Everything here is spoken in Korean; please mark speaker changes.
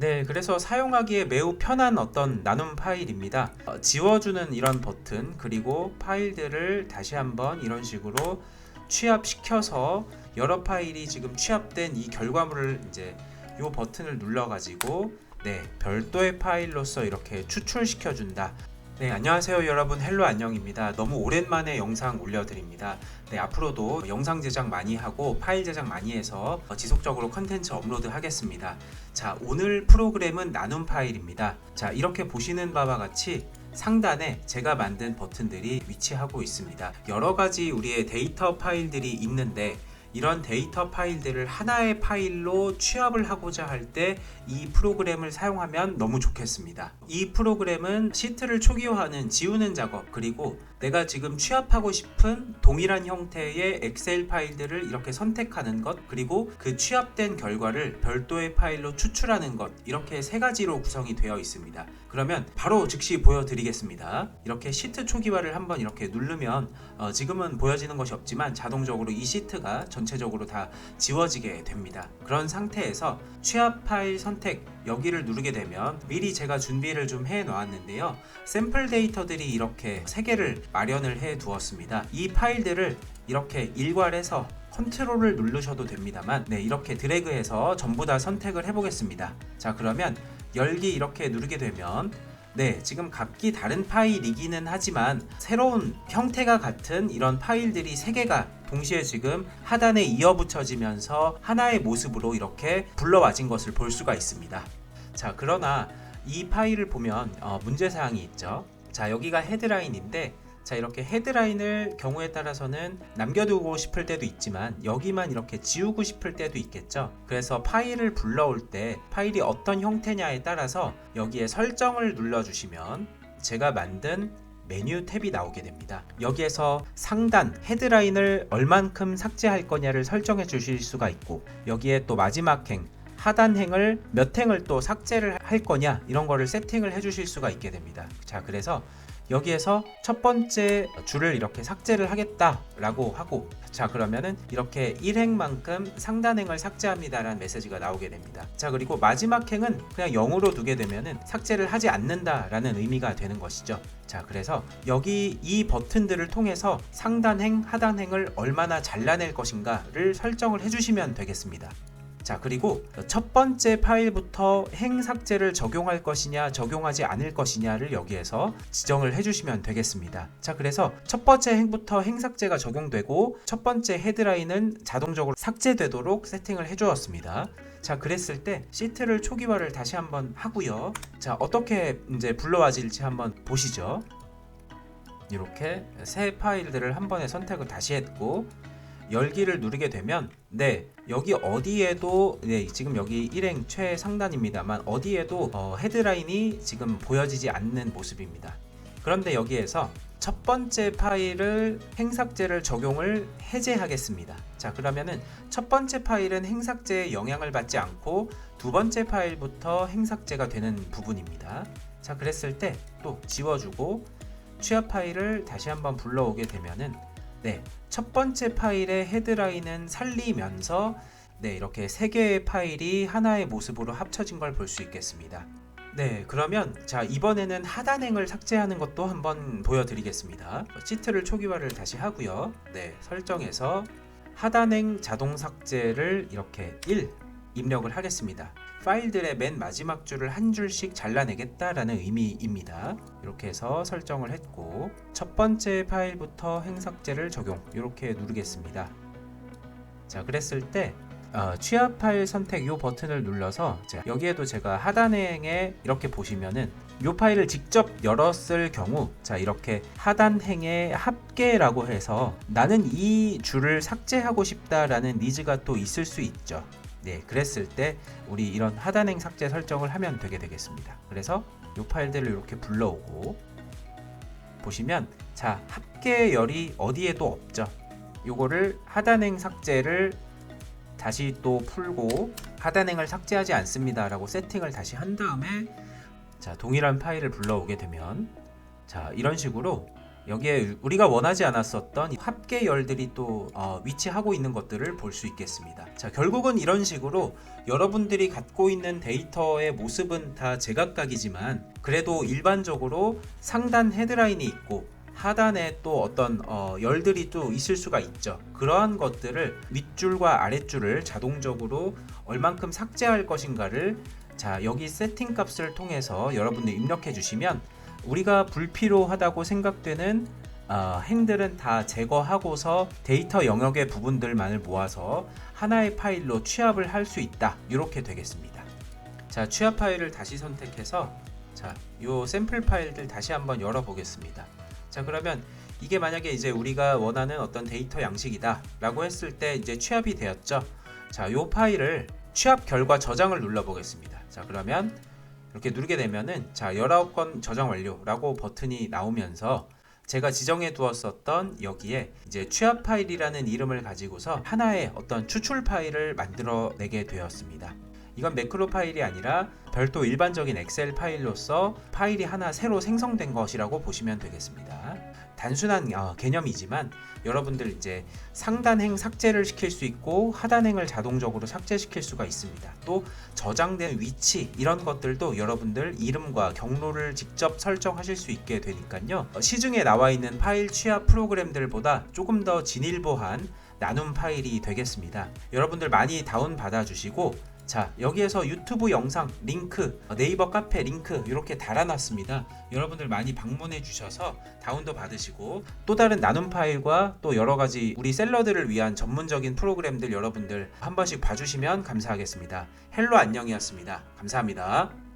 Speaker 1: 네, 그래서 사용하기에 매우 편한 어떤 나눔 파일입니다. 어, 지워주는 이런 버튼, 그리고 파일들을 다시 한번 이런 식으로 취합시켜서 여러 파일이 지금 취합된 이 결과물을 이제 이 버튼을 눌러가지고 네, 별도의 파일로서 이렇게 추출시켜준다. 네, 안녕하세요 여러분 헬로 안녕입니다. 너무 오랜만에 영상 올려드립니다. 네, 앞으로도 영상 제작 많이 하고 파일 제작 많이 해서 어, 지속적으로 컨텐츠 업로드 하겠습니다. 자, 오늘 프로그램은 나눔 파일입니다. 자, 이렇게 보시는 바와 같이 상단에 제가 만든 버튼들이 위치하고 있습니다. 여러 가지 우리의 데이터 파일들이 있는데 이런 데이터 파일들을 하나의 파일로 취합을 하고자 할 때 이 프로그램을 사용하면 너무 좋겠습니다. 이 프로그램은 시트를 초기화하는 지우는 작업 그리고 내가 지금 취합하고 싶은 동일한 형태의 엑셀 파일들을 이렇게 선택하는 것 그리고 그 취합된 결과를 별도의 파일로 추출하는 것 이렇게 세 가지로 구성이 되어 있습니다. 그러면 바로 즉시 보여드리겠습니다. 이렇게 시트 초기화를 한번 이렇게 누르면 어, 지금은 보여지는 것이 없지만 자동적으로 이 시트가 전체적으로 다 지워지게 됩니다. 그런 상태에서 취합 파일 선택 여기를 누르게 되면 미리 제가 준비를 좀 해 놓았는데요. 샘플 데이터들이 이렇게 세 개를 마련을 해 두었습니다. 이 파일들을 이렇게 일괄해서 컨트롤을 누르셔도 됩니다만 네 이렇게 드래그해서 전부 다 선택을 해 보겠습니다. 자 그러면 열기 이렇게 누르게 되면 네, 지금 각기 다른 파일이기는 하지만 새로운 형태가 같은 이런 파일들이 세 개가 동시에 지금 하단에 이어 붙여지면서 하나의 모습으로 이렇게 불러와진 것을 볼 수가 있습니다. 자, 그러나 이 파일을 보면 어, 문제사항이 있죠. 자, 여기가 헤드라인인데 자 이렇게 헤드라인을 경우에 따라서는 남겨두고 싶을 때도 있지만 여기만 이렇게 지우고 싶을 때도 있겠죠 그래서 파일을 불러올 때 파일이 어떤 형태냐에 따라서 여기에 설정을 눌러주시면 제가 만든 메뉴 탭이 나오게 됩니다. 여기에서 상단 헤드라인을 얼만큼 삭제할 거냐를 설정해 주실 수가 있고 여기에 또 마지막 행 하단 행을 몇 행을 또 삭제를 할 거냐 이런 거를 세팅을 해 주실 수가 있게 됩니다. 자 그래서 여기에서 첫 번째 줄을 이렇게 삭제를 하겠다라고 하고 자 그러면은 이렇게 1행만큼 상단행을 삭제합니다라는 메시지가 나오게 됩니다. 자 그리고 마지막 행은 그냥 0으로 두게 되면은 삭제를 하지 않는다라는 의미가 되는 것이죠. 자 그래서 여기 이 버튼들을 통해서 상단행, 하단행을 얼마나 잘라낼 것인가를 설정을 해주시면 되겠습니다. 자 그리고 첫 번째 파일부터 행 삭제를 적용할 것이냐 적용하지 않을 것이냐를 여기에서 지정을 해주시면 되겠습니다. 자 그래서 첫 번째 행부터 행 삭제가 적용되고 첫 번째 헤드라인은 자동적으로 삭제되도록 세팅을 해주었습니다. 자 그랬을 때 시트를 초기화를 다시 한번 하고요. 자 어떻게 이제 불러와질지 한번 보시죠. 이렇게 새 파일들을 한 번에 선택을 다시 했고 열기를 누르게 되면 네 여기 어디에도 네 지금 여기 일행 최상단입니다만 어디에도 어, 헤드라인이 지금 보여지지 않는 모습입니다. 그런데 여기에서 첫 번째 파일을 행삭제를 적용을 해제하겠습니다. 자 그러면은 첫 번째 파일은 행삭제에 영향을 받지 않고 두 번째 파일부터 행삭제가 되는 부분입니다. 자 그랬을 때 또 지워주고 취합 파일을 다시 한번 불러오게 되면은 네, 첫 번째 파일의 헤드라인은 살리면서 네, 이렇게 세 개의 파일이 하나의 모습으로 합쳐진 걸 볼 수 있겠습니다. 네, 그러면 자 이번에는 하단행을 삭제하는 것도 한번 보여드리겠습니다. 시트를 초기화를 다시 하고요. 네, 설정에서 하단행 자동 삭제를 이렇게 1 입력을 하겠습니다. 파일들의 맨 마지막 줄을 한 줄씩 잘라내겠다라는 의미입니다. 이렇게 해서 설정을 했고 첫 번째 파일부터 행삭제를 적용 이렇게 누르겠습니다. 자 그랬을 때 어, 취합 파일 선택 이 버튼을 눌러서 자, 여기에도 제가 하단행에 이렇게 보시면은 이 파일을 직접 열었을 경우 자 이렇게 하단행의 합계라고 해서 나는 이 줄을 삭제하고 싶다라는 니즈가 또 있을 수 있죠. 네, 그랬을 때 우리 이런 하단행 삭제 설정을 하면 되게 되겠습니다. 그래서 이 파일들을 이렇게 불러오고 보시면 자 합계열이 어디에도 없죠. 요거를 하단행 삭제를 다시 또 풀고 하단행을 삭제하지 않습니다라고 세팅을 다시 한 다음에 자 동일한 파일을 불러오게 되면 자 이런 식으로 여기에 우리가 원하지 않았었던 합계열들이 또 어, 위치하고 있는 것들을 볼 수 있겠습니다. 자, 결국은 이런 식으로 여러분들이 갖고 있는 데이터의 모습은 다 제각각이지만 그래도 일반적으로 상단 헤드라인이 있고 하단에 또 어떤 어, 열들이 또 있을 수가 있죠. 그러한 것들을 윗줄과 아랫줄을 자동적으로 얼만큼 삭제할 것인가를 자 여기 세팅 값을 통해서 여러분들 입력해 주시면 우리가 불필요하다고 생각되는 어, 행들은 다 제거하고서 데이터 영역의 부분들만을 모아서 하나의 파일로 취합을 할 수 있다 이렇게 되겠습니다. 자 취합 파일을 다시 선택해서 자 요 샘플 파일들 다시 한번 열어 보겠습니다. 자 그러면 이게 만약에 이제 우리가 원하는 어떤 데이터 양식이다 라고 했을 때 이제 취합이 되었죠 자 요 파일을 취합 결과 저장을 눌러 보겠습니다 자 그러면 이렇게 누르게 되면은 자 19건 저장 완료라고 버튼이 나오면서 제가 지정해 두었었던 여기에 이제 취합 파일이라는 이름을 가지고서 하나의 어떤 추출 파일을 만들어 내게 되었습니다. 이건 매크로 파일이 아니라 별도 일반적인 엑셀 파일로서 파일이 하나 새로 생성된 것이라고 보시면 되겠습니다. 단순한 어, 개념이지만 여러분들 이제 상단행 삭제를 시킬 수 있고 하단행을 자동적으로 삭제시킬 수가 있습니다. 또 저장된 위치 이런 것들도 여러분들 이름과 경로를 직접 설정하실 수 있게 되니까요. 어, 시중에 나와 있는 파일 취합 프로그램들보다 조금 더 진일보한 나눔 파일이 되겠습니다. 여러분들 많이 다운 받아 주시고 자 여기에서 유튜브 영상 링크 어, 네이버 카페 링크 이렇게 달아놨습니다. 여러분들 많이 방문해 주셔서 다운도 받으시고 또 다른 나눔 파일과 또 여러 가지 우리 셀러들을 위한 전문적인 프로그램들 여러분들 한 번씩 봐주시면 감사하겠습니다. 헬로 안녕이었습니다. 감사합니다